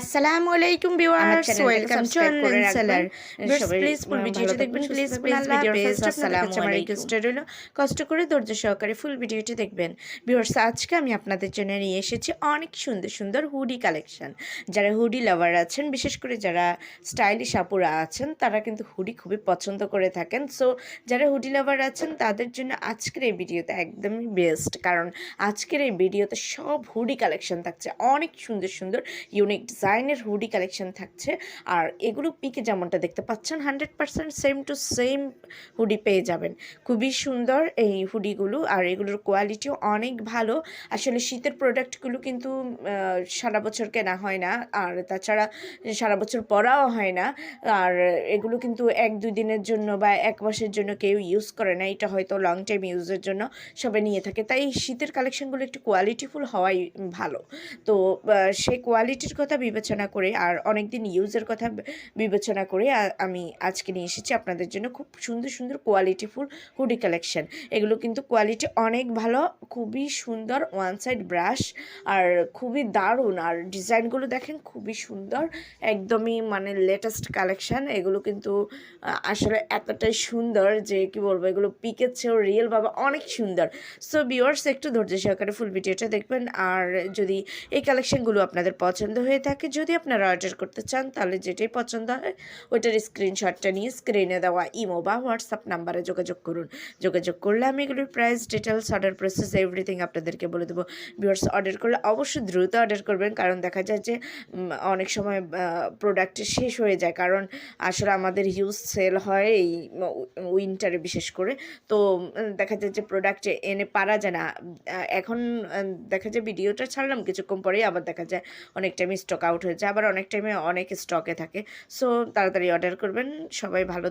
আসসালামু আলাইকুম viewers welcome to online. Seller please full ভিডিওটি দেখবেন প্লিজ। প্লিজ আল্লাহ ভিডিও হাফেজ, ফার্স্ট আপনাদের আসসালামু কাছে আমার আলাইকুম। রিকোয়েস্ট রইল। কষ্ট করে ধৈর্য সহকারে ফুল ভিডিওটি দেখবেন। ভিউয়ার্স আজকে আমি আপনাদের জন্য নিয়ে এসেছি অনেক সুন্দর সুন্দর হুডি কালেকশন যারা হুডি লাভার আছেন বিশেষ করে যারা স্টাইলিশ আপুরা আছেন তারা কিন্তু হুডি খুবই পছন্দ করে থাকেন। সো যারা হুডি লাভার আছেন তাদের জন্য আজকের এই ভিডিওতে একদমই বেস্ট কারণ আজকের এই ভিডিওতে সব হুডি কালেকশন থাকছে। অনেক সুন্দর সুন্দর ইউনিক ডিজাইনের হুডি কালেকশন থাকছে। আর এগুলো পিকে যেমনটা দেখতে পাচ্ছেন, hundred percent same to same hoodie পেয়ে যাবেন। খুবই সুন্দর এই হুডিগুলো আর এগুলোর কোয়ালিটিও অনেক ভালো। আসলে শীতের প্রোডাক্টগুলো কিন্তু সারা বছর কেনা হয় না আর তাছাড়া সারা বছর পরাও হয় না। আর এগুলো কিন্তু এক দুই দিনের জন্য বা এক মাসের জন্য কেউ ইউজ করে না। এটা হয়তো লং টাইম ইউজের জন্য সবাই নিয়ে থাকে। তাই শীতের কালেকশনগুলো একটু কোয়ালিটিফুল হওয়াই ভালো। তো সেই কোয়ালিটির কথা বিবেচনা করে আর অনেক দিন ইউজের কথা বিবেচনা করে আমি আজকে নিয়ে এসেছি আপনাদের জন্য খুব সুন্দর সুন্দর কোয়ালিটিফুল হুডি কালেকশন এগুলো কিন্তু কোয়ালিটি অনেক ভালো, খুবই সুন্দর ওয়ান সাইড ব্রাশ আর খুবই দারুণ। আর ডিজাইনগুলো দেখেন খুবই সুন্দর, একদমই মানে লেটেস্ট কালেকশান এগুলো কিন্তু আসলে এতটাই সুন্দর যে কি বলব, এগুলো পিকের চেয়েও রিয়েলভাবে অনেক সুন্দর। সো ভিউয়ার্স একটু ধৈর্য সহকারে ফুল ভিডিওটা দেখবেন। আর যদি এই কালেকশানগুলো আপনাদের পছন্দ হয়ে থাকে যদি আপনারা অর্ডার করতে চান, তাহলে যেটাই পছন্দ হয়, ওইটার স্ক্রিনশটটা নিয়ে স্ক্রিনে দেওয়া ইমো বা হোয়াটসঅ্যাপ নাম্বারে যোগাযোগ করুন। যোগাযোগ করলে আমি এগুলোর price details order process everything আপনাদেরকে বলে দেবো। ভিউয়ার্স অর্ডার করলে অবশ্যই দ্রুত অর্ডার করবেন, কারণ দেখা যায় যে অনেক সময় প্রোডাক্ট শেষ হয়ে যায়। কারণ আসলে আমাদের হিউজ সেল হয় এই উইন্টারে বিশেষ করে। তো দেখা যায় যে প্রোডাক্ট এনে পারা যায় না। এখন দেখা যায় ভিডিওটা ছাড়লাম, কিছুক্ষণ পরেই আবার দেখা যায় অনেক টাইমে স্টক আউট হয়ে যায়। আবার অনেক টাইমে অনেক স্টকে থাকে। সো তাড়াতাড়ি অর্ডার করবেন। সবাই ভালো থাকবেন